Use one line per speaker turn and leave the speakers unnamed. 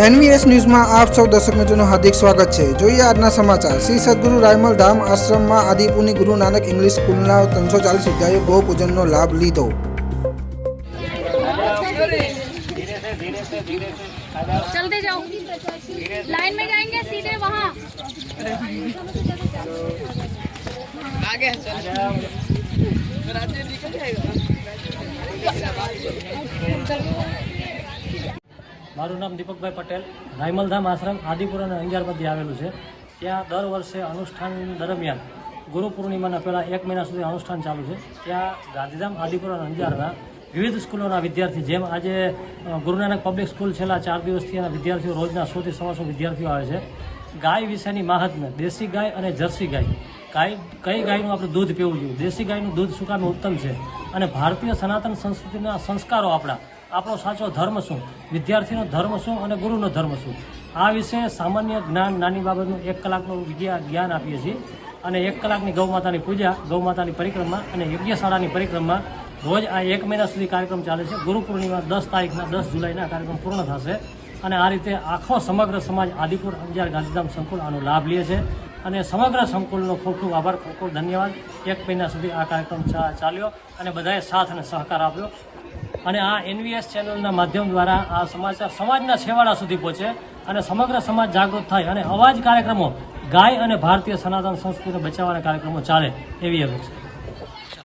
NVS ન્યૂઝમાં આપ સૌ દર્શક મિત્રોનું હાર્દિક સ્વાગત છે જોઈએ આજના સમાચાર શ્રી સદગુરુ રાયમલ ધામ આશ્રમમાં આદિપુની ગુરુ નાનક ઇંગ્લિશ સ્કૂલના ત્રણસો ચાલીસ વિદ્યાર્થીઓ ગૌ પૂજનનો લાભ લીધો
चलते जाओ लाइन में जाएंगे सीधे वहाँ
મારું નામ દીપકભાઈ પટેલ, રાયમલધામ આશ્રમ આદિપુર અને અંજાર મધ્ય આવેલું છે. ત્યાં દર વર્ષે અનુષ્ઠાન દરમિયાન ગુરુ પૂર્ણિમાના પહેલાં એક મહિના સુધી અનુષ્ઠાન ચાલુ છે. ત્યાં ગાંધીધામ, આદિપુર અને અંજારના વિવિધ સ્કૂલોના વિદ્યાર્થી, જેમ આજે ગુરુનાનક ગુરુ નાનક પબ્લિક સ્કૂલ છેલ્લા ચાર દિવસથી એના વિદ્યાર્થીઓ રોજના સોથી સવાસો વિદ્યાર્થીઓ આવે છે. ગાય વિશેની માહાત્મ્ય, દેશી ગાય અને જર્સી ગાય. ગાય, કઈ ગાયનું આપણે દૂધ પીવું જોઈએ? દેશી ગાયનું દૂધ શું ઉત્તમ છે? અને ભારતીય સનાતન સંસ્કૃતિના સંસ્કારો આપણા આપણો સાચો ધર્મ શું? વિદ્યાર્થીનો ધર્મ શું અને ગુરુનો ધર્મ શું? આ વિશે સામાન્ય જ્ઞાન નાની બાબતનું એક કલાકનું જ્ઞાન આપીએ છીએ અને એક કલાકની ગૌમાતાની પૂજા ગૌમાતાની પરિક્રમા અને યજ્ઞશાળાની પરિક્રમા રોજ આ એક મહિના સુધી કાર્યક્રમ ચાલે છે. ગુરુ પૂર્ણિમા દસ તારીખના દસ જુલાઈના કાર્યક્રમ પૂર્ણ થશે અને આ રીતે આખો સમગ્ર સમાજ આદિપુર, અંજાર, ગાંધીધામ સંકુલ આનો લાભ લે છે અને સમગ્ર સંકુલનો ખૂબ ખૂબ આભાર, ખૂબ ખૂબ ધન્યવાદ. એક મહિના સુધી આ કાર્યક્રમ ચાલ્યો અને બધાએ સાથ અને સહકાર આપ્યો. અને આ એનવીએસ ચેનલના માધ્યમ દ્વારા આ સમાચાર સમાજના છેવાડા સુધી પહોંચે અને સમગ્ર સમાજ જાગૃત થાય અને અવાજ કાર્યક્રમો ગાય અને ભારતીય સનાતન સંસ્કૃતિને બચાવવાના કાર્યક્રમો ચાલે એવી અપેક્ષા